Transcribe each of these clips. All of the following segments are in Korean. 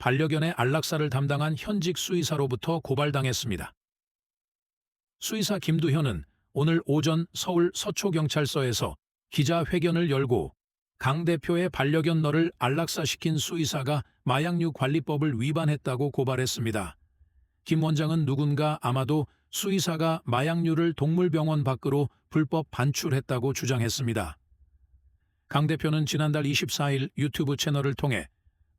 반려견의 안락사를 담당한 현직 수의사로부터 고발당했습니다. 수의사 김두현은 오늘 오전 서울 서초경찰서에서 기자회견을 열고 강 대표의 반려견 너를 안락사시킨 수의사가 마약류 관리법을 위반했다고 고발했습니다. 김 원장은 누군가 아마도 수의사가 마약류를 동물병원 밖으로 불법 반출했다고 주장했습니다. 강 대표는 지난달 24일 유튜브 채널을 통해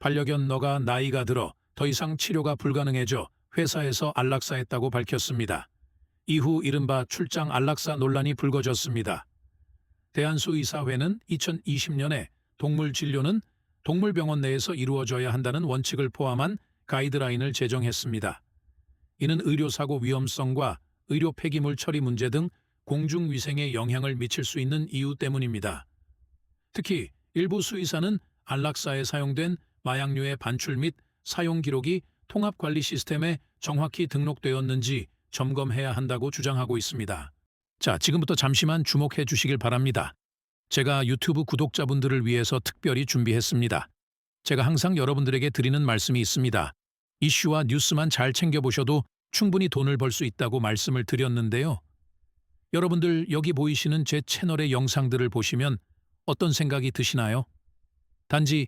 반려견 너가 나이가 들어 더 이상 치료가 불가능해져 회사에서 안락사했다고 밝혔습니다. 이후 이른바 출장 안락사 논란이 불거졌습니다. 대한수의사회는 2020년에 동물 진료는 동물병원 내에서 이루어져야 한다는 원칙을 포함한 가이드라인을 제정했습니다. 이는 의료사고 위험성과 의료 폐기물 처리 문제 등 공중위생에 영향을 미칠 수 있는 이유 때문입니다. 특히 일부 수의사는 안락사에 사용된 마약류의 반출 및 사용 기록이 통합관리 시스템에 정확히 등록되었는지 점검해야 한다고 주장하고 있습니다. 자, 지금부터 잠시만 주목해 주시길 바랍니다. 제가 유튜브 구독자분들을 위해서 특별히 준비했습니다. 제가 항상 여러분들에게 드리는 말씀이 있습니다. 이슈와 뉴스만 잘 챙겨보셔도 충분히 돈을 벌 수 있다고 말씀을 드렸는데요. 여러분들 여기 보이시는 제 채널의 영상들을 보시면 어떤 생각이 드시나요? 단지